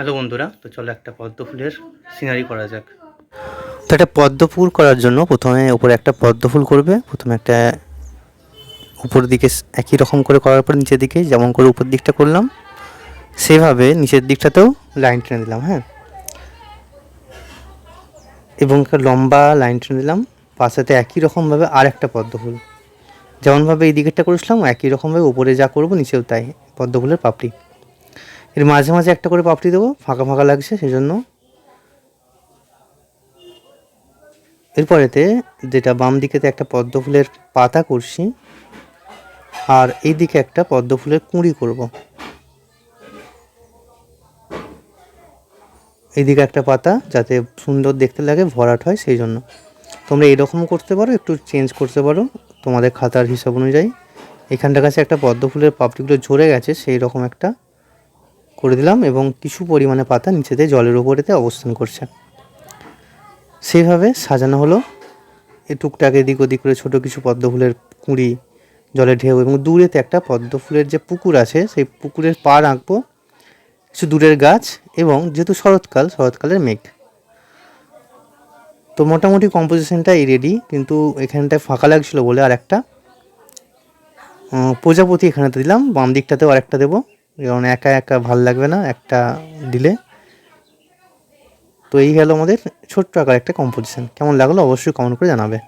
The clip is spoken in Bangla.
হ্যালো বন্ধুরা, তো চলো একটা পদ্ম ফুলের সিনারি করা যাক। তো একটা পদ্ম ফুল করার জন্য প্রথমে উপরে একটা পদ্ম ফুল করবে, প্রথমে একটা উপর দিকে একই রকম করে করার পর নিচের দিকে যেমন করে উপর দিকটা করলাম, সেভাবে নিচের দিকটাতেও লাইন টেনে দিলাম হ্যাঁ। এবং একটা লম্বা লাইন টেনে দিলাম, পাশেতে একই রকমভাবে আর একটা পদ্ম ফুল। যেমনভাবে এই দিকেরটা করেছিলাম, একই রকমভাবে উপরে যা করব নিচেও তাই, পদ্ম ফুলের পাপড়ি। এর মাঝে মাঝে একটা করে পাপড়ি দেবো, ফাঁকা ফাঁকা লাগছে সেই জন্য এরপরেতে যেটা বাম দিকেতে একটা পদ্ম ফুলের পাতা করছি, আর এই দিকে একটা পদ্ম ফুলের কুঁড়ি করব। এইদিকে একটা পাতা যাতে সুন্দর দেখতে লাগে, ভরাট হয় সেই জন্য তোমরা এরকম করতে পারো, একটু চেঞ্জ করতে পারো, তোমাদের খাতার হিসাব অনুযায়ী। এখানটার কাছে একটা পদ্ম ফুলের পাপড়িগুলো ঝরে গেছে সেই রকম একটা করে দিলাম এবং কিছু পরিমাণে পাতা নিচেতে জলের উপরেতে অবস্থান করছে। সেইভাবে সাজানো হলো। এ টুকটাক এদিক ওদিক করে ছোটো কিছু পদ্ম ফুলের কুঁড়ি জলে ঢেউ এবং দূরেতে একটা পদ্ম ফুলের যে পুকুর আছে, সেই পুকুরের পাড় আঁকবো কিছু দূরের গাছ এবং যেহেতু শরৎকাল, শরৎকালের মেঘ। তো মোটামুটি কম্পোজিশনটা এই রেডি কিন্তু এখানটায় ফাঁকা লাগছিল বলে আর একটা প্রজাপতি এখানেতে দিলাম বাম দিকটাতেও আর একটা দেবো। কারণ একা একা ভালো লাগবে না, একটা দিলে। তো এই গেল আমাদের ছোট্ট আকার একটা কম্পোজিশন কেমন লাগল অবশ্যই কমেন্ট করে জানাবে।